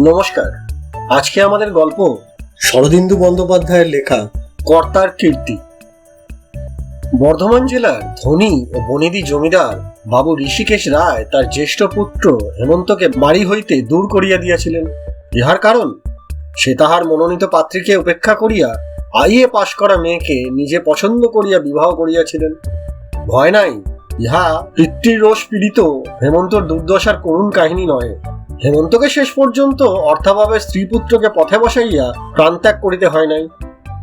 নমস্কার। আজকে আমাদের গল্প শরদিন্দু বন্দ্যোপাধ্যায়ের লেখা কর্তার কীর্তি। বর্ধমান জেলার ধনী ও বনিদি জমিদার বাবু ঋষিকেশ রায় তার জ্যেষ্ঠ পুত্র হেমন্তকে বাড়ি হইতে দূর করিয়া দিয়াছিলেন। ইহার কারণ, সে তাহার মনোনীত পাত্রীকে উপেক্ষা করিয়া আইএ পাশ করা মেয়েকে নিজে পছন্দ করিয়া বিবাহ করিয়াছিলেন। ভয় নাই, ইহা পিতৃরোষ পীড়িত হেমন্তর দুর্দশার করুণ কাহিনী নয়। হেমন্তকে শেষ পর্যন্ত অর্থাভাবে স্ত্রীপুত্রকে পথে বসাইয়া প্রাণত্যাগ করিতে হয় নাই।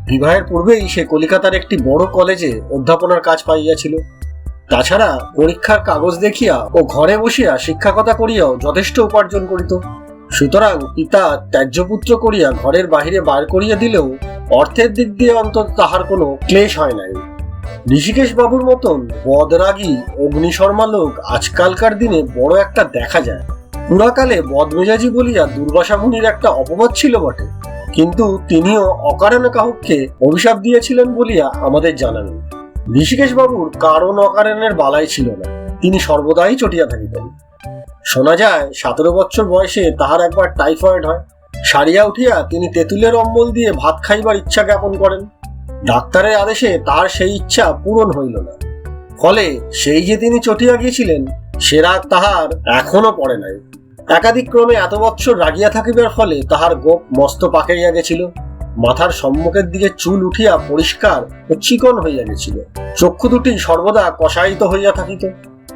বিবাহের পূর্বেই সে কলিকাতার একটি বড় কলেজে অধ্যাপনার কাজ পাইয়াছিল। তাছাড়া পরীক্ষার কাগজ দেখিয়া ও ঘরে বসিয়া শিক্ষকতা করিয়াও যথেষ্ট উপার্জন করিত। সুতরাং পিতা ত্যায্যপুত্র করিয়া ঘরের বাহিরে বার করিয়া দিলেও অর্থের দিক দিয়ে অন্তত তাহার কোনো ক্লেশ হয় নাই। ঋষিকেশ বাবুর মতন বদরাগী অগ্নিশর্মা লোক আজকালকার দিনে বড় একটা দেখা যায়। পুরাকালে বদমেজাজি বলিয়া দুর্বাসা মুনির একটা অপবাদ ছিল বটে। কিন্তু তিনিও অকারণে কাহুককে অভিশাপ দিয়েছিলেন বলিয়া আমাদের জানা নেই ঋষিকেশ বাবুর কারণ অকারণের বালাই ছিল না। তিনি সর্বদাই চটিয়া থাকিতেন। শোনা যায়, সতেরো বছর বয়সে তাহার একবার টাইফয়েড হয়। সারিয়া উঠিয়া তিনি তেঁতুলের অম্বল দিয়ে ভাত খাইবার ইচ্ছা জ্ঞাপন করেন। ডাক্তারের আদেশে তার সেই ইচ্ছা পূরণ হইল না। ফলে সেই যে তিনি চটিয়া গিয়েছিলেন, সে রাগ তাহার এখনও পড়ে নাই। একাধিক ক্রমে এত বৎসর রাগিয়া থাকিবার ফলে তাহার গোপ মস্ত পাকাইয়া গেছিল। মাথার সম্মুখের দিকে চুল উঠিয়া পরিষ্কার ও চিকন হইয়া গেছিল। চক্ষু দুটি সর্বদা কষায়িত হইয়া থাকিত।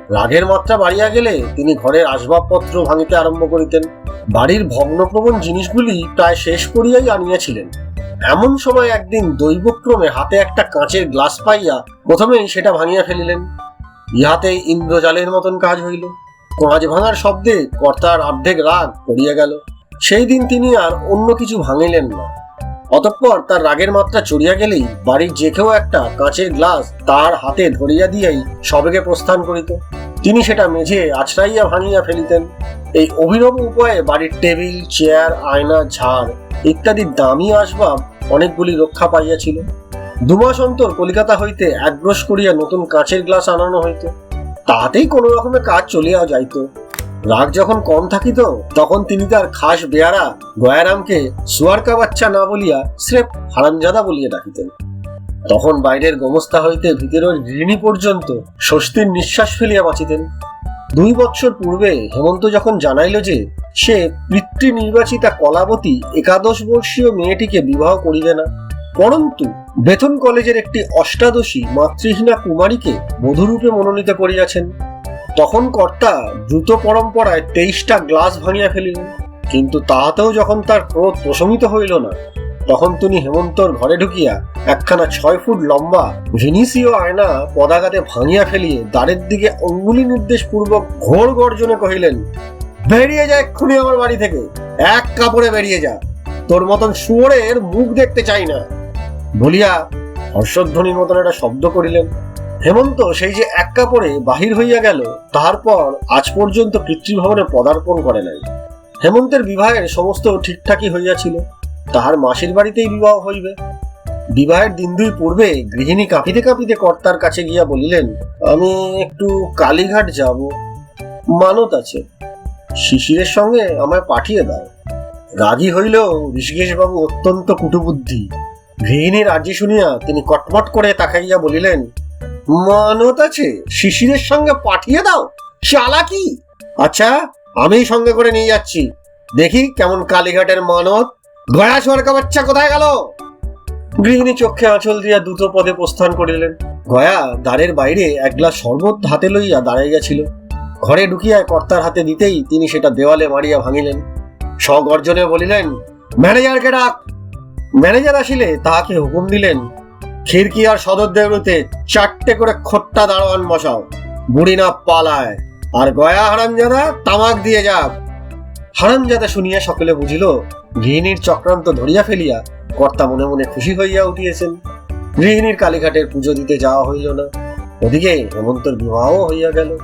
রাগের মাত্রা বাড়িয়া গেলে তিনি ঘরের আসবাবপত্র ভাঙিতে আরম্ভ করিতেন। বাড়ির ভগ্নপ্রবণ জিনিসগুলি প্রায় শেষ করিয়াই আনিয়াছিলেন। এমন সময় একদিন দৈবক্রমে হাতে একটা কাঁচের গ্লাস পাইয়া প্রথমেই সেটা ভাঙিয়া ফেলিলেন। ইহাতে ইন্দ্রজালের মতন কাজ হইল। কাঁচ ভাঙার শব্দে কর্তার অর্ধেক রাগ পড়িয়া গেল। সেই দিন তিনি আর অন্য কিছু ভাঙিলেন না। অতঃপর তার রাগের মাত্রা চড়িয়া গেলেই বাড়ির যে কেউ একটা কাঁচের গ্লাস তার হাতে ধরিয়া দিয়াই সবেগে প্রস্থান করিত। তিনি সেটা মেঝে আছড়াইয়া ভাঙিয়া ফেলিতেন। এই অভিনব উপায়ে বাড়ির টেবিল, চেয়ার, আয়না, ঝাড় ইত্যাদি দামি আসবাব অনেকগুলি রক্ষা পাইয়াছিল। দুমাস অন্তর কলিকাতা হইতে একগ্রস করিয়া নতুন কাঁচের গ্লাস আনানো হইত। তাহাতেই কোনো রকমে কাজ চলিয়া যাইত। রাগ যখন কম থাকিত, তখন তিনি তার খাস বেয়ারা গয়ারামকে সুয়ারকা বাচ্চা না বলিয়া স্রেফ হারামজাদা বলিয়া ডাকিতেন। তখন বাইরের গোমস্তা হইতে ভিতরের গৃহিণী পর্যন্ত স্বস্তির নিঃশ্বাস ফেলিয়া বাঁচিতেন। দুই বৎসর পূর্বে হেমন্ত যখন জানাইল যে সে পিতৃ নির্বাচিতা কলাবতী একাদশ বর্ষীয় মেয়েটিকে বিবাহ করিবে না পরন্তু বেতন কলেজের একটি অষ্টাদশী মাতৃহীনা কুমারীকে বধূরূপে মনোনীত করিয়াছেন। তখন কর্তা দ্রুত পরম্পরায় তেইশটা গ্লাস ভাঙিয়া ফেলিলেন। কিন্তু তাহাতেও যখন তার ক্রোধ প্রশমিত হইল না, তখন তিনি হেমন্তর ঘরে ঢুকিয়া একখানা ছয় ফুট লম্বা ভিনিসীয় আয়না পদাঘাতে ভাঙিয়া ফেলিয়ে দ্বারের দিকে অঙ্গুলি নির্দেশ পূর্বক ঘোর গর্জনে কহিলেন, বেরিয়ে যা এক্ষুনি আমার বাড়ি থেকে, এক কাপড়ে বেরিয়ে যা। তোর মতন শুয়োরের মুখ দেখতে চাই না। বলিয়া হর্ষধ্বনির মতন একটা শব্দ করিলেন। হেমন্ত সেই যে এক কাপড়ে বাহির হইয়া গেল তাহার পর আজ পর্যন্ত পিতৃভবনে পদার্পণ করে নাই। হেমন্তের বিবাহের সমস্ত ঠিকঠাকই হইয়াছিল। তাহার মাসির বাড়িতেই বিবাহ হইবে। বিবাহের দিন দুই পূর্বে গৃহিণী কাঁপিতে কাঁপিতে কর্তার কাছে গিয়া বলিলেন, আমি একটু কালীঘাট যাব। মানত আছে। শিশিরের সঙ্গে আমায় পাঠিয়ে দাও। রাগী হইলেও ঋষিকেশবাবু অত্যন্ত কুটুবুদ্ধি। গৃহিণীর আর্জি শুনিয়া তিনি কটমট করে তাকাইয়া বলিলেন, মানত আছে, শিশিরের সঙ্গে পাঠিয়ে দাও চালা কি আচ্ছা আমি সঙ্গে করে নিয়ে যাচ্ছি। দেখি কেমন কালীঘাটের মানত। গয়া সরকা বাচ্চা কোথায় গেল? গৃহিণী চক্ষে আঁচল দিয়া দ্রুত পদে প্রস্থান করিলেন। গয়া দ্বারের বাইরে এক গ্লাস শরবত হাতে লইয়া দাঁড়াইয়াছিল। ঘরে ঢুকিয়া কর্তার হাতে দিতেই তিনি সেটা দেওয়ালে মারিয়া ভাঙিলেন। স্বগর্জনে বলিলেন, ম্যানেজারকে ডাক। ম্যানেজার আসিলে তাহাকে হুকুম দিলেন, খিড়কি আর সদর দেউড়িতে চারটে করে খোট্টা দারোয়ান বসাও, বুড়ি না পালায়। আর গয়া হারামজাদা তামাক দিয়ে যাক। হারামজাদা শুনিয়া সকলে বুঝিল, গৃহিণীর চক্রান্ত ধরিয়া ফেলিয়া কর্তা মনে মনে খুশি হইয়া উঠিয়েছেন। গৃহিণীর কালীঘাটের পুজো দিতে যাওয়া হইল না। ওদিকে হেমন্তর বিবাহও হইয়া গেল।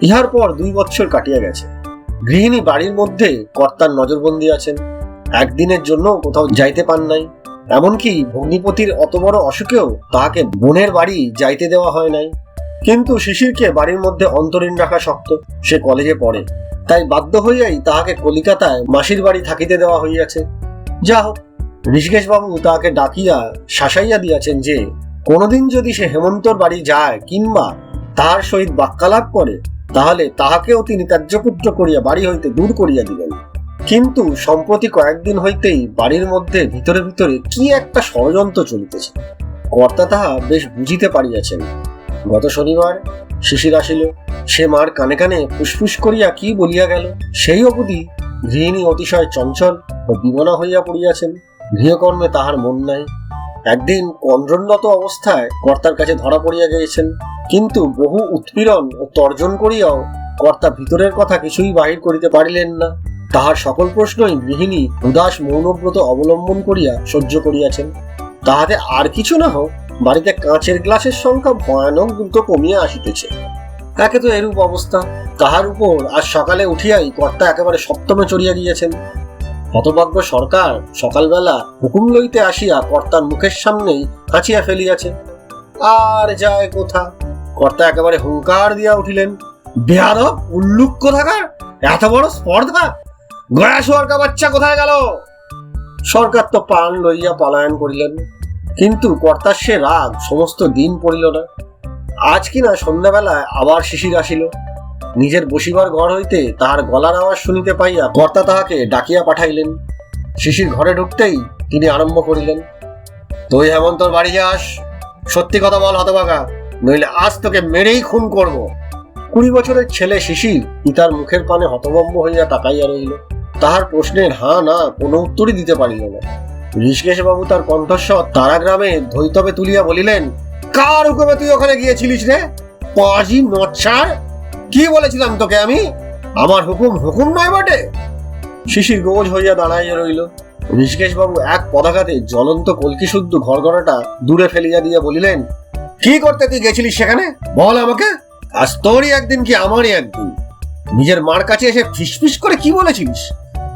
ইহার পর দুই বৎসর কাটিয়া গেছে। গৃহিণী বাড়ির মধ্যে কর্তার নজরবন্দি আছেন। একদিনের জন্য কোথাও যাইতে পান নাই। এমনকি ভগ্নিপতির অত বড় অসুখেও তাহাকে বোনের বাড়ি যাইতে দেওয়া হয় নাই। কিন্তু শিশিরকে বাড়ির মধ্যে অন্তরীণ রাখা শক্ত, সে কলেজে পড়ে। তাই বাধ্য হইয়াই তাহাকে কলিকাতায় মাসির বাড়ি থাকিতে দেওয়া হইয়াছে। যা হোক ঋষিকেশ বাবু তাহাকে ডাকিয়া শাসাইয়া দিয়াছেন যে, কোনোদিন যদি সে হেমন্তর বাড়ি যায় কিংবা তাহার সহিত বাক্যালাপ করে, তাহলে তাহাকেও তিনি ত্যায্যপুত্র করিয়া বাড়ি হইতে দূর করিয়া দিবেন। কিন্তু সম্প্রতি কয়েকদিন হইতেই বাড়ির মধ্যে ভিতরে ভিতরে কি একটা ষড়যন্ত্র চলিতেছে। কর্তা তাহা বেশ বুঝিতে পারিয়াছেন। গত শনিবার শিশির আসিল। সে মার কানে কানে ফুসফুস করিয়া কি বলিয়া গেল সেই অবধি গৃহিণী অতিশয় চঞ্চল ও বিমনা হইয়া পড়িয়াছেন। গৃহকর্মে তাহার মন নাই। একদিন কন্দ্রণরত অবস্থায় কর্তার কাছে ধরা পড়িয়া গিয়েছেন। কিন্তু বহু উৎপীড়ন ও তর্জন করিয়াও কর্তা ভিতরের কথা কিছুই বাহির করিতে পারিলেন না। তাহার সকল প্রশ্নই গৃহিণী উদাস মৌনব্রত অবলম্বন করিয়া সহ্য করিয়াছেন। তাহাতে আর কিছু না হোক, বাড়িতে কাঁচের গ্লাসের সংখ্যা ভয়ানক দ্রুত কমিয়া আসিতেছে। একে তো এরূপ অবস্থা। তাহার উপর আজ সকালে উঠিয়াই কর্তা একেবারে সপ্তমে চড়িয়া গিয়েছেন। হতভাগ্য সরকার সকালবেলা হুকুম লইতে আসিয়া কর্তার মুখের সামনেই কাঁচিয়া ফেলিয়াছে। আর যায় কোথা? কর্তা একেবারে হুঙ্কার দিয়া উঠিলেন, বেয়াদব, উল্লুক কোথাকার? এত বড় স্পর্ধা! সরকার বাচ্চা কোথায় গেল? সরকার তো প্রাণ লইয়া পলায়ন করিলেন। কিন্তু কর্তার সে রাগ সমস্ত দিন পড়িল না। আজ কিনা সন্ধ্যাবেলায় আবার শিশির আসিল। নিজের বসিবার ঘর হইতে তাহার গলার আওয়াজ শুনিতে পাইয়া কর্তা তাহাকে ডাকিয়া পাঠাইলেন। শিশির ঘরে ঢুকতেই তিনি আরম্ভ করিলেন, তুই হেমন্তর বাড়ি যাস। সত্যি কথা বল হতবাগা নইলে আজ তোকে মেরেই খুন করব। কুড়ি বছরের ছেলে শিশির পিতার মুখের পানে হতভম্ব হইয়া তাকাইয়া রইল তাহার প্রশ্নের হা না কোনো উত্তরই দিতে পারিল না। ঋষিকেশ বাবু তার কণ্ঠস্বর তারা গ্রামে ধৈতবে তুলিয়া বলিলেন, কার হুকুমে তুই ওখানে গিয়েছিলিস রে? পাজি নচ্ছার কি বলেছিলাম তোকে আমি? আমার হুকুম হুকুম নয় বটে? শিশির গোজ হইয়া দাঁড়াইয়া রইল। ঋষিকেশ বাবু এক পদাঘাতে জ্বলন্ত কলকি শুদ্ধ দূরে ফেলিয়া দিয়া বলিলেন, কি করতে তুই গেছিলিস সেখানে? বল আমাকে। আজ তোরই একদিন কি আমারই একদিন? নিজের মার কাছে এসে ফিসফিস করে কি বলেছিলিস?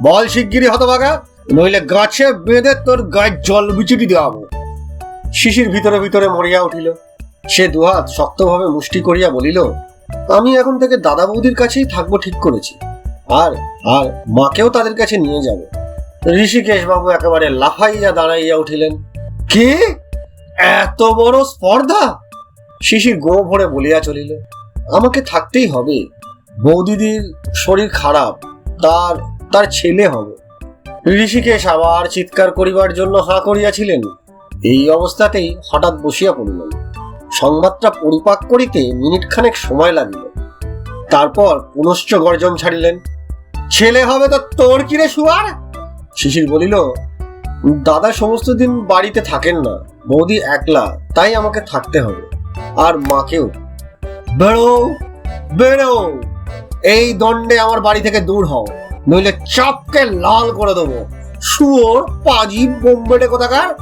বল শিগগিরই হতভাগা, নইলে গাছে বেঁধে তোর গায়ে জল বিচুটি দেওয়াবো। শিশির ভিতরে ভিতরে মরিয়া উঠিল। সে দুহাত শক্তভাবে মুষ্টি করিয়া বলিল, আমি এখন থেকে দাদা বৌদির কাছেই থাকব ঠিক করেছি। আর আর মাকেও তাদের কাছে নিয়ে যাবে। ঋষিকেশ বাবু একেবারে লাফাইয়া দাঁড়াইয়া উঠিলেন। কে? এত বড় স্পর্ধা? শিশির গো ভরে বলিয়া চলিল, আমাকে থাকতেই হবে। বৌদিদির শরীর খারাপ, তার তার ছেলে হবে। ঋষিকেশ আবার চিৎকার করিবার জন্য হাঁ করিয়াছিলেন। এই অবস্থাতেই হঠাৎ বসিয়া পড়িলেন সংবাদটা পরিপাক করিতে মিনিট খানেক সময় লাগিল। তারপর পুনশ্চ গর্জন ছাড়িলেন, ছেলে হবে তো তোর কিরে শুয়ার শিশির বলিল, দাদা সমস্ত দিন বাড়িতে থাকেন না, বৌদি একলা, তাই আমাকে থাকতে হবে, আর মাকেও। বেরো বেরো এই দণ্ডে আমার বাড়ি থেকে দূর হও নইলে চাপকে লাল করে দেবো। শুয়োর পাজি বোম্বেটে কোথাকার?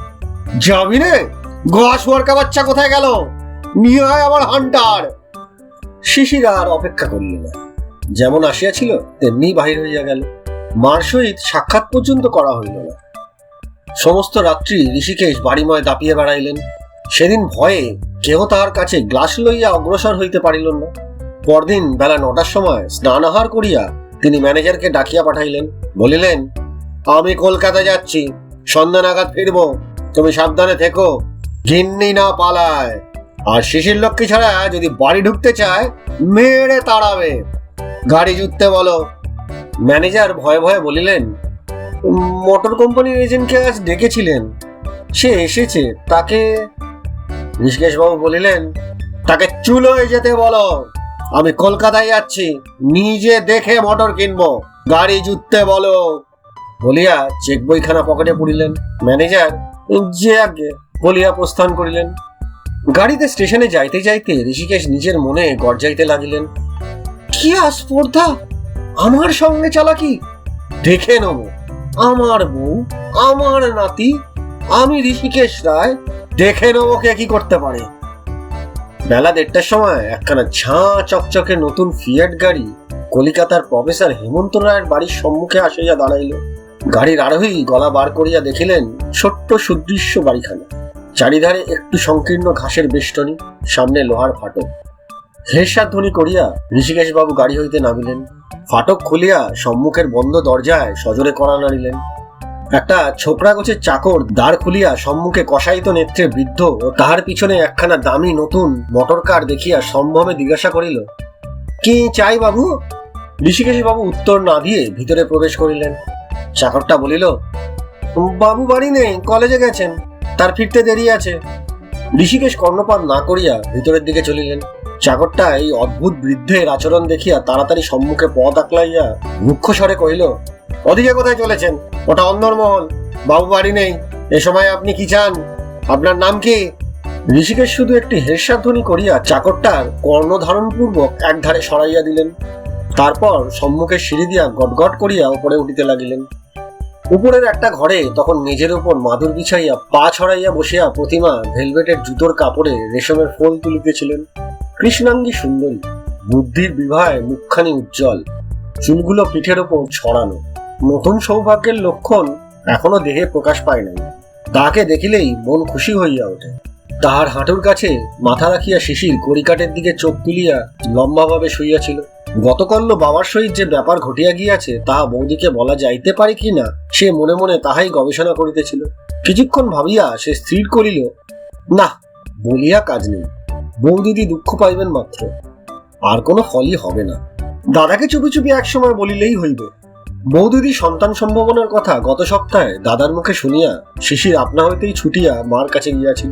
যাবি রে? গোয়া শুয়ারকা বাচ্চা কোথায় গেল? নিয়ে আয় আমার হান্টার। শিশির আর অপেক্ষা করিল। না যেমন আসিয়াছিল, তেমনি বাহির হইয়া গেল। মার সহিত সাক্ষাৎ পর্যন্ত করা হইল না। সমস্ত রাত্রি ঋষিকেশ বাড়িময় দাপিয়ে বেড়াইলেন। সেদিন ভয়ে কেহ তাহার কাছে গ্লাস লইয়া অগ্রসর হইতে পারিল না। পরদিন বেলা নটার সময় স্নানাহার করিয়া তিনি ম্যানেজারকে ডাকিয়া পাঠাইলেন। বলিলেন, আমি কলকাতা যাচ্ছি, সন্ধ্যা নাগাদ ফিরবো। তুমি সাবধানে থেকো, ঘিন্নি না পালায়। আর শিশির লক্ষ্মী ছাড়া যদি বাড়ি ঢুকতে চায়, মেরে তাড়াবে। গাড়ি জুততে বলো। ম্যানেজার ভয়ে ভয়ে বলিলেন, মোটর কোম্পানির এজেন্টকে আজ ডেকেছিলেন। সে এসেছে, তাকে ঋষিকেশবাবু বলিলেন, তাকে চুলোয় যেতে বলো। আমি কলকাতায় যাচ্ছি, নিজে দেখে মোটর কিনবো। গাড়ি জুততে বলো। বলিয়া চেক বইখানা পকেটে পুরিলেন ম্যানেজার যে আগে বলিয়া প্রস্থান করিলেন। গাড়িতে স্টেশনে যাইতে যাইতে ঋষিকেশ নিজের মনে গর্জাইতে লাগিলেন। কি আস্পর্ধা আমার সঙ্গে চালাকি দেখে নেব। আমার বউ, আমার নাতি, আমি ঋষিকেশ রায়, দেখে নেব কে কি করতে পারে। বেলা দেড়টার সময় একখানা ঝাঁ চকচকে নতুন ফিয়াট গাড়ি কলিকাতার প্রফেসর হেমন্ত রায়ের বাড়ির সম্মুখে আসিয়া দাঁড়াইল। গাড়ির আরোহী গলা বার করিয়া দেখিলেন ছোট্ট সুদৃশ্য বাড়িখানা। চারিধারে একটু সংকীর্ণ ঘাসের বেষ্টনী, সামনে লোহার ফাটক। হেরসার ধ্বনি করিয়া ঋষিকেশ বাবু গাড়ি হইতে নামিলেন। ফাটক খুলিয়া সম্মুখের বন্ধ দরজায় সজোরে করা নাড়িলেন। একটা ছোকরা গোছের চাকর দাঁড় খুলিয়া সম্মুখে কষায়িত নেত্রে বৃদ্ধ ও তাহার পিছনে একখানা দামি নতুন মোটর কার দেখিয়া সম্ভবে জিজ্ঞাসা করিল, কি চাই বাবু? ঋষিকেশ বাবু উত্তর না দিয়ে ভিতরে প্রবেশ করিলেন। চাকরটা বলিল, বাবু বাড়ি নেই, কলেজে গেছেন, তার ফিরতে দেরি আছে। ঋষিকেশ কর্ণপাত না করিয়া ভিতরের দিকে চলিলেন। চাকরটা এই অদ্ভুত বৃদ্ধের আচরণ দেখিয়া তাড়াতাড়ি সম্মুখে পথ আঁকলাইয়া মুখ্য স্বরে কহিল ওদিকে কোথায় চলেছেন? ওটা অন্দরমহল। বাবু বাড়ি নেই। এ সময় আপনি কি চান? আপনার নাম কি? ঋষিকেশ শুধু একটি হেরসাধ্বনি করিয়া চাকরটার কর্ণধারণপূর্বক একধারে সরাইয়া দিলেন। তারপর সম্মুখে সিঁড়ি দিয়া গটগট করিয়া উপরে উঠিতে লাগিলেন। উপরের একটা ঘরে তখন মেঝের উপর মাদুর বিছাইয়া পা ছড়াইয়া বসিয়া প্রতিমা ভেলভেটের জুতোর কাপড়ে রেশমের ফুল তুলিতেছিলেন। কৃষ্ণাঙ্গী সুন্দরী, বুদ্ধির বিবাহে মুখখানি উজ্জ্বল। চুলগুলো পিঠের ওপর ছড়ানো। নতুন সৌভাগ্যের লক্ষণ এখনও দেহে প্রকাশ পায় নাই। তাহাকে দেখিলেই মন খুশি হইয়া ওঠে। তাহার হাঁটুর কাছে মাথা রাখিয়া শিশির কড়িকাটের দিকে চোখ তুলিয়া লম্বাভাবে শুইয়াছিল। গতকল্য বাবার সহিত যে ব্যাপার ঘটিয়া গিয়াছে তাহা বৌদিকে বলা যাইতে পারে কি না সে মনে মনে তাহাই গবেষণা করিতেছিল। কিছুক্ষণ ভাবিয়া সে স্থির করিল, না, বলিয়া কাজ নেই। বৌদিদি দুঃখ পাইবেন মাত্র। আর কোনো ফলই হবে না। দাদাকে চুপি চুপি এক সময় বলিলেই হইবে। বৌদিদি সন্তান সম্ভাবনার কথা গত সপ্তাহে দাদার মুখে শুনিয়া শিশির আপনা হইতেই ছুটিয়া মার কাছে গিয়াছিল।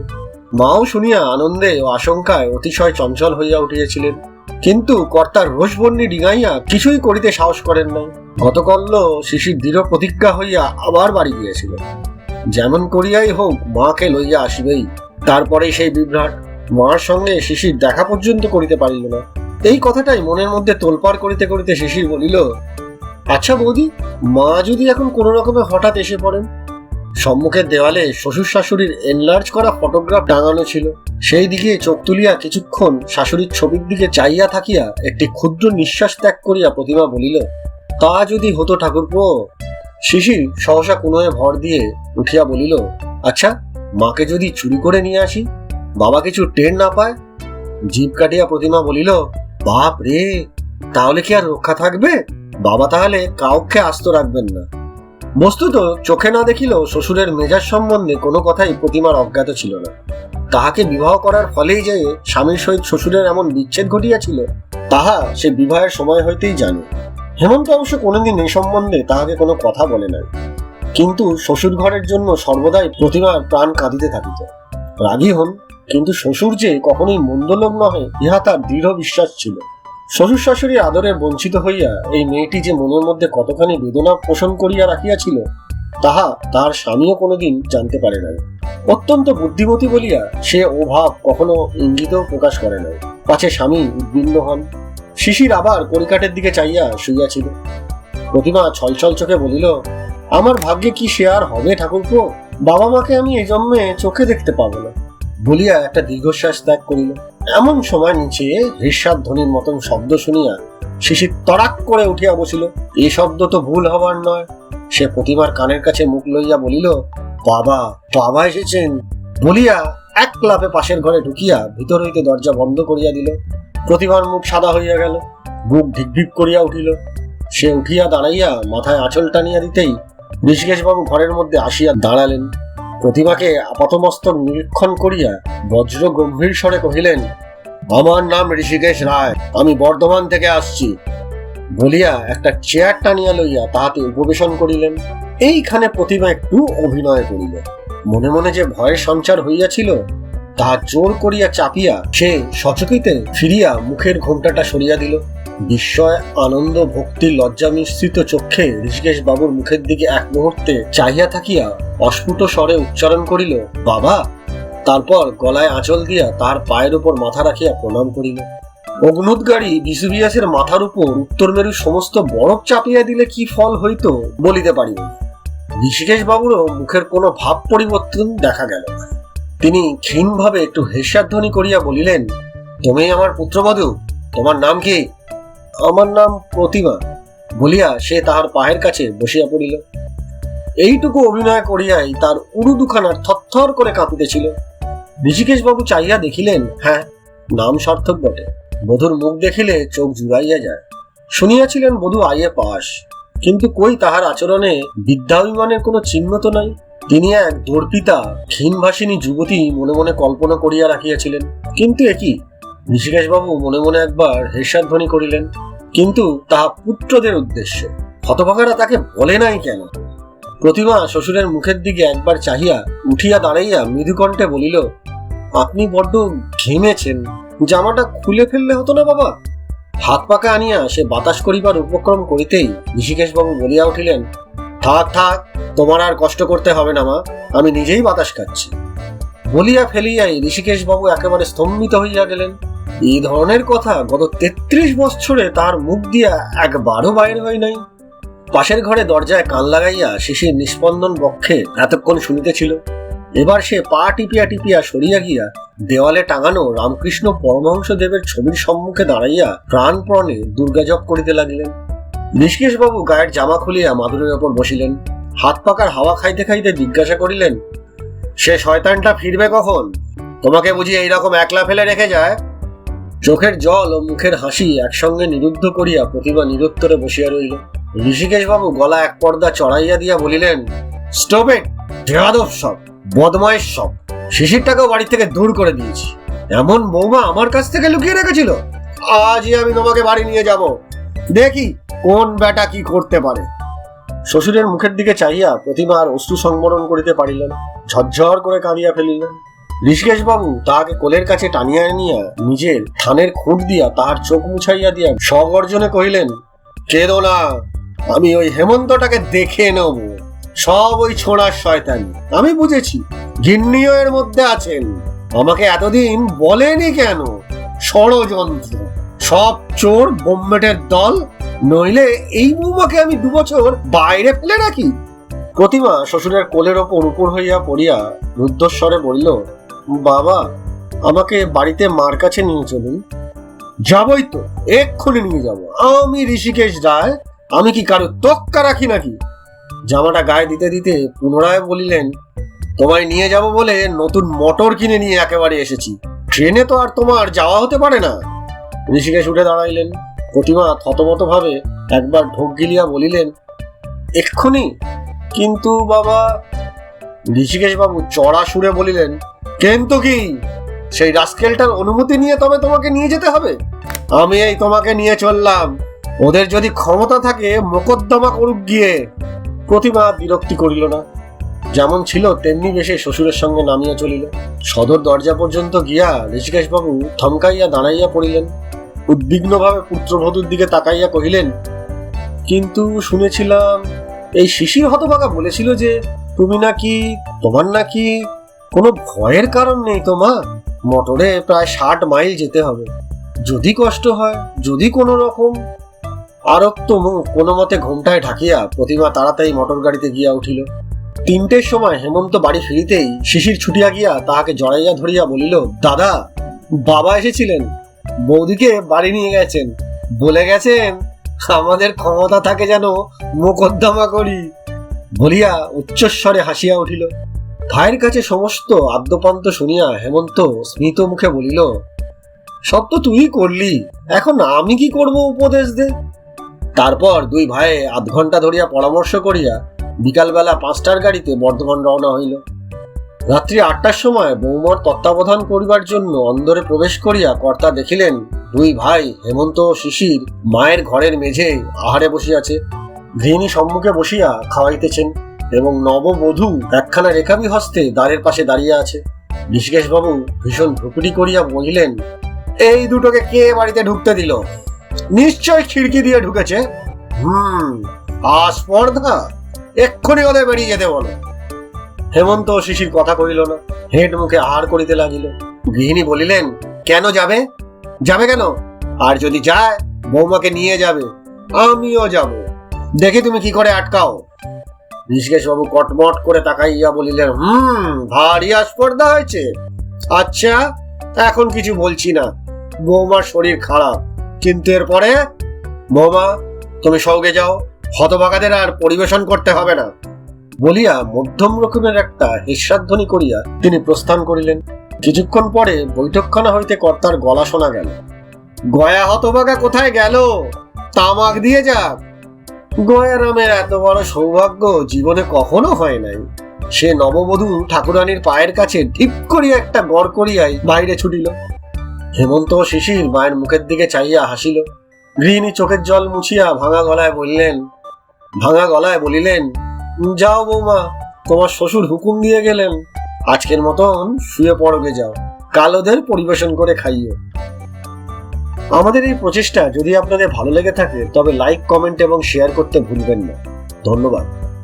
মাও শুনিয়া আনন্দে ও আশঙ্কায় অতিশয় চঞ্চল হইয়া উঠিয়াছিলেন। কিন্তু কর্তার রোষবর্ণী ডিঙাইয়া কিছুই করিতে সাহস করেন নাই। গতকল্য শিশির দৃঢ় প্রতিজ্ঞা হইয়া আবার বাড়ি গিয়েছিল। যেমন করিয়াই হোক, মাকে লইয়া আসিবেই। তারপরে সেই বিভ্রাট। মার সঙ্গে শিশির দেখা পর্যন্ত করিতে পারিল না। এই কথাটাই মনের মধ্যে তোলপাড় করিতে করিতে শিশির বলিল আচ্ছা বৌদি, মা যদি এখন কোনো রকমে হঠাৎ এসে পড়েন? সম্মুখের দেওয়ালে শ্বশুর শাশুড়ির এনলার্জ করা ফটোগ্রাফ টাঙানো ছিল। সেই দিকে চোখ তুলিয়া কিছুক্ষণ শাশুড়ির ছবির দিকে চাইয়া থাকিয়া একটি ক্ষুদ্র নিঃশ্বাস ত্যাগ করিয়া প্রতিমা বলিল, তা যদি হতো ঠাকুরপো? শিশির সহসা কোনোয় ভর দিয়ে উঠিয়া বলিল আচ্ছা মাকে যদি চুরি করে নিয়ে আসি? বাবা কিছু টের না পায়? জিভ কাটিয়া প্রতিমা বলিল বাপ রে, তাহলে কি আর রক্ষা থাকবে? বাবা তাহলে কাউকে আস্ত রাখবেন না। বস্তুত চোখে না দেখিলেও শ্বশুরের মেজাজ সম্বন্ধে কোনো কথাই প্রতিমার অজ্ঞাত ছিল না। তাহাকে বিবাহ করার ফলেই যে স্বামীর সহিত শ্বশুরের এমন বিচ্ছেদ ঘটিয়াছিল, তাহা সে বিবাহের সময় হইতেই জানে। হেমন্ত অবশ্য কোনোদিন এই সম্বন্ধে তাহাকে কোনো কথা বলে নাই। কিন্তু শ্বশুর ঘরের জন্য সর্বদাই প্রতিমার প্রাণ কাঁদিতে থাকিত। রাগী হন কিন্তু শ্বশুর যে কখনোই মন্দলোক নহে, ইহা তার দৃঢ় বিশ্বাস ছিল। শ্বশুর শাশুড়ি আদরে বঞ্চিত হইয়া এই মেয়েটি যে মনের মধ্যে কতখানি বেদনা পোষণ করিয়া রাখিয়াছিল, তাহা তার স্বামীও কোনোদিন জানতে পারে নাই। অত্যন্ত বুদ্ধিমতী বলিয়া সে অভাব কখনো ইঙ্গিতেও প্রকাশ করে নাই। পাছে স্বামী উদ্বিগ্ন হন। শিশির আবার করিকাটের দিকে চাইয়া শুইয়াছিল। প্রতিমা ছলছল চোখে বলিল, আমার ভাগ্যে কি আর হবে ঠাকুরপো? বাবা মাকে আমি এই জন্মে চোখে দেখতে পাবো না। বলিয়া একটা দীর্ঘশ্বাস ত্যাগ করিল। এমন সময় নিচে হৃষাদ ধ্বনির মতন শব্দ শুনিয়া শিশির তড়াক করে উঠিয়া বসিল। এই শব্দ তো ভুল হবার নয়। সে প্রতিমার কানের কাছে মুখ লইয়া বলিল, বাবা বাবা এসেছেন। বলিয়া এক ক্লাবে পাশের ঘরে ঢুকিয়া ভিতর হইতে দরজা বন্ধ করিয়া দিল। প্রতিমার মুখ সাদা হইয়া গেল, বুক ঢিক করিয়া উঠিল। সে উঠিয়া দাঁড়াইয়া মাথায় আঁচল টানিয়া দিতেই ঋষিকেশবাবু ঘরের মধ্যে আসিয়া দাঁড়ালেন। প্রতিমাকে আপাতমস্তক নিরীক্ষণ করিয়া বজ্র গম্ভীর স্বরে কহিলেন, আমার নাম ঋষিকেশ রায়, আমি বর্ধমান থেকে আসছি। বলিয়া একটা চেয়ার টানিয়া লইয়া তাহাতে উপবেশন করিলেন। এইখানে প্রতিমা একটু অভিনয় করিল। মনে মনে যে ভয়ের সঞ্চার হইয়াছিল, তাহা জোর করিয়া চাপিয়া সে সচকিতে ফিরিয়া মুখের ঘোমটাটা সরিয়া দিল। বিস্ময়, আনন্দ, ভক্তি, লজ্জা মিশ্রিত চক্ষে ঋষিকেশ বাবুর মুখের দিকে এক মুহূর্তে চাহিয়া থাকিয়া অস্ফুট স্বরে উচ্চারণ করিল, বাবা! তারপর গলায় আঁচল দিয়া তার পায়ের উপর মাথা রাখিয়া প্রণাম করিল। অগ্নুৎগারী বিসুবিয়াসের মাথার উপর উত্তর মেরুর সমস্ত বরফ চাপিয়া দিলে কি ফল হইত বলিতে পারিব ঋষিকেশ বাবুরও মুখের কোনো ভাব পরিবর্তন দেখা গেল তিনি ক্ষীণভাবে একটু হেস্যাধ্বনি করিয়া বলিলেন, তুমি আমার পুত্রবধূ, তোমার নাম কি? আমার নাম প্রতিমা। বলিয়া সে তাহার পায়ের কাছে বসিয়া পড়িল। এইটুকু অভিনয় করিয়াই তার উড়ু দুখানার থরথর করে কাঁপিতেছিল। ঋষিকেশ বাবু চাইয়া দেখিলেন হ্যাঁ নাম সার্থক বটে। বধুর মুখ দেখিলে চোখ জুড়াইয়া যায়। শুনিয়াছিলেন বধূ আইয়ে পাশ। কিন্তু কই তাহার আচরণে বিদ্যাভিমানের কোনো চিহ্ন তো নাই? তিনি এক দর্পিতা, ক্ষীণভাসিনী যুবতী মনে মনে কল্পনা করিয়া রাখিয়াছিলেন। কিন্তু একই ঋষিকেশবাবু মনে মনে একবার হেসাধ্বনি করিলেন, কিন্তু তাহা পুত্রদের উদ্দেশ্যে। হতভাগারা তাকে বলে নাই কেন? প্রতিমা শ্বশুরের মুখের দিকে একবার চাহিয়া উঠিয়া দাঁড়াইয়া মৃদুকণ্ঠে বলিল, আপনি বড্ড ঘেমেছেন। জামাটা খুলে ফেললে হতো না বাবা? হাত পাকা আনিয়া সে বাতাস করিবার উপক্রম করিতেই ঋষিকেশবাবু বলিয়া উঠিলেন, থাক থাক, তোমার আর কষ্ট করতে হবে না মা, আমি নিজেই বাতাস খাচ্ছি। বলিয়া ফেলিয়াই ঋষিকেশবাবু একেবারে স্তম্ভিত হইয়া গেলেন। এই ধরনের কথা গত তেত্রিশ বৎসরে তার মুখ দিয়া একবারও বাইর হয় নাই। পাশের ঘরে দরজায় কান লাগাইয়া শিশির নিস্পন্দন বক্ষে এতক্ষণ শুনিতেছিল। এবার সে পা টিপিয়া টিপিয়া সরিয়া গিয়া দেওয়ালে টাঙানো রামকৃষ্ণ পরমহংস দেবের ছবির সম্মুখে দাঁড়াইয়া প্রাণপণে দুর্গাজপ করিতে লাগিলেন। নিষ্কেশবাবু গায়ের জামা খুলিয়া মাদুরের ওপর বসিলেন। হাত পাকার হাওয়া খাইতে খাইতে জিজ্ঞাসা করিলেন, সে শয়তানটা ফিরবে কখন? তোমাকে বুঝি এইরকম একলা ফেলে রেখে যায়? চোখের জল ও মুখের হাসি একসঙ্গে নিরুদ্ধ করিয়া প্রতিমা নিরুত্তরে বসিয়া রইল। ঋষিকেশবাবু গলা এক পর্দা চড়াইয়া দিয়া বলিলেন সব বদমাইশ সব। শিশিরটাকেও বাড়ি থেকে দূর করে দিয়েছি। এমন বৌমা আমার কাছ থেকে লুকিয়ে রেখেছিল। আজই আমি তোমাকে বাড়ি নিয়ে যাব। দেখি কোন বেটা কি করতে পারে। শ্বশুরের মুখের দিকে চাহিয়া প্রতিমা আর অশ্রু সংবরণ করিতে পারিলেন ঝরঝর করে কাঁদিয়া ফেলিলেন। ঋষিকেশ বাবু তাহাকে কোলের কাছে টানিয়া নিয়া নিজের থানের খুঁট দিয়া তাহার চোখ মুছাইয়া দিয়া সগর্জনে কহিলেন কেঁদো না আমি ওই হেমন্তটাকে দেখে নেব। সব ওই ছোড়ার শয়তানি। আমি বুঝেছি, গিন্নিও এর মধ্যে আছেন। আমাকে এতদিন বলেনি কেন? ষড়যন্ত্র। সব চোর বোম্বেটের দল। নইলে এই বৌমাকে আমি দু বছর বাইরে ফেলে রাখি? প্রতিমা শ্বশুরের কোলের ওপর উপর হইয়া পড়িয়া রুদ্ধস্বরে বলল বাবা, আমাকে বাড়িতে মার কাছে নিয়ে চলুন। যাবই তো, এক্ষুনি নিয়ে যাব। আমি ঋষিকেশ রায়, আমি কি কারও তক্কা রাখি নাকি? জামাটা গায়ে দিতে দিতে পুনরায় বলিলেন, তোমায় নিয়ে যাব বলে নতুন মোটর কিনে নিয়ে একেবারে এসেছি। ট্রেনে তো আর তোমার যাওয়া হতে পারে না। ঋষিকেশ উঠে দাঁড়াইলেন। প্রতিমা থতমত ভাবে একবার ঢোক গিলিয়া বলিলেন, এক্ষুনি। কিন্তু বাবা ঋষিকেশ বাবু চড়া সুরে বলিলেন কিন্তু কি? সেই রাস্কেলটার অনুমতি নিয়ে তবে তোমাকে নিয়ে যেতে হবে। আমি এই তোমাকে নিয়ে চললাম। ওদের যদি ক্ষমতা থাকে, মোকদ্দমা করুক গিয়ে। প্রতিমা বিরক্তি করিল না। যেমন ছিল, তেমনি বেশে শ্বশুরের সঙ্গে নামিয়া চলিল। সদর দরজা পর্যন্ত গিয়া ঋষিকেশবাবু থমকাইয়া দাঁড়াইয়া পড়িলেন। উদ্বিগ্নভাবে পুত্রবধূর দিকে তাকাইয়া কহিলেন, কিন্তু শুনেছিলাম, এই শিশির হতভাগা বলেছিল যে, তুমি নাকি, তোমার নাকি কোনো ভয়ের কারণ নেই তো, মা? মোটরে প্রায় ষাট মাইল যেতে হবে। যদি কষ্ট হয়, যদি কোনো রকম আরক্ত মুখ কোনো মতে ঘোমটায় ঢাকিয়া প্রতিমা তাড়াতাড়ি মোটর গাড়িতে গিয়া উঠিল। তিনটের সময় হেমন্ত বাড়ি ফিরিতেই শিশির ছুটিয়া গিয়া তাহাকে জড়াইয়া ধরিয়া বলিল, দাদা, বাবা এসেছিলেন। বৌদিকে বাড়ি নিয়ে গেছেন। বলে গেছেন, আমাদের ক্ষমতা থাকে যেন মোকদ্দমা করি। বলিয়া উচ্চস্বরে হাসিয়া উঠিল। ভাইয়ের কাছে সমস্ত আদ্যপান্ত শুনিয়া হেমন্ত স্মিত মুখে বলিল, সব তো তুই করলি, এখন আমি কি করব উপদেশ দে? তারপর দুই ভাই আধ ঘণ্টা ধরিয়া পরামর্শ করিয়া বিকালবেলা পাঁচটার গাড়িতে বর্ধমান রওনা হইল। রাত্রি আটটার সময় বৌমার তত্ত্বাবধান করিবার জন্য অন্দরে প্রবেশ করিয়া কর্তা দেখিলেন, দুই ভাই হেমন্ত শিশির মায়ের ঘরের মেঝে আহারে বসিয়াছে। গৃহিণী সম্মুখে বসিয়া খাওয়াইতেছেন। এবং নববধূ একখানা রেখাবি হস্তে দ্বারের পাশে দাঁড়িয়ে আছে। ঋষিকেশবাবু ভীষণ ভ্রুকুটি করিয়া বলিলেন, এই দুটোকে কে বাড়িতে ঢুকতে দিল? নিশ্চয় খিড়কি দিয়ে ঢুকেছে। হুম, আস্পর্ধা, এক্ষুনি ওদের বেরিয়ে যেতে বলো। হেমন্ত শিশির কথা কহিল না হেঁট মুখে আহার করিতে লাগিল। গৃহিণী বলিলেন, কেন যাবে? যাবে কেন? আর যদি যায় বৌমাকে নিয়ে যাবে। আমিও যাব। দেখি তুমি কি করে আটকাও। ঋষিকেশ বাবু কটমট করে তাকাইয়া বলিলেন, হুম, ভারী আস্পর্ধা হয়েছে। আচ্ছা এখন কিছু বলছি না। বৌমার শরীর খারাপ। কিন্তু এরপরে, বৌমা, তুমি সৌগে যাও। হতভাগাদের আর পরিবেশন করতে হবে না। বলিয়া মধ্যম রকমের একটা হিস্বাধ্বনি করিয়া তিনি প্রস্থান করিলেন। কিছুক্ষণ পরে বৈঠকখানা হইতে কর্তার গলা শোনা গেল। গয়া হতবাগা কোথায় গেল? তামাক দিয়ে যাক। গয়া নামের এত বড় সৌভাগ্য জীবনে কখনো হয় নাই। সে নববধূ ঠাকুরানীর পায়ের কাছে ঢিপ করিয়া একটা গড় করিয়াই বাইরে ছুটিল। হেমন্ত শিশির মায়ের মুখের দিকে চাইয়া হাসিল। গৃহিণী চোখের জল মুছিয়া ভাঙা গলায় বললেন, ভাঙা গলায় বলিলেন, যাও বৌমা, তোমার শ্বশুর হুকুম দিয়ে গেলেন। আজকের মতন শুয়ে পড়বে যাও। কাল ওদের পরিবেশন করে খাইও। আমাদের এই প্রচেষ্টা যদি আপনাদের ভালো লেগে থাকে, তবে লাইক কমেন্ট এবং শেয়ার করতে ভুলবেন না। ধন্যবাদ।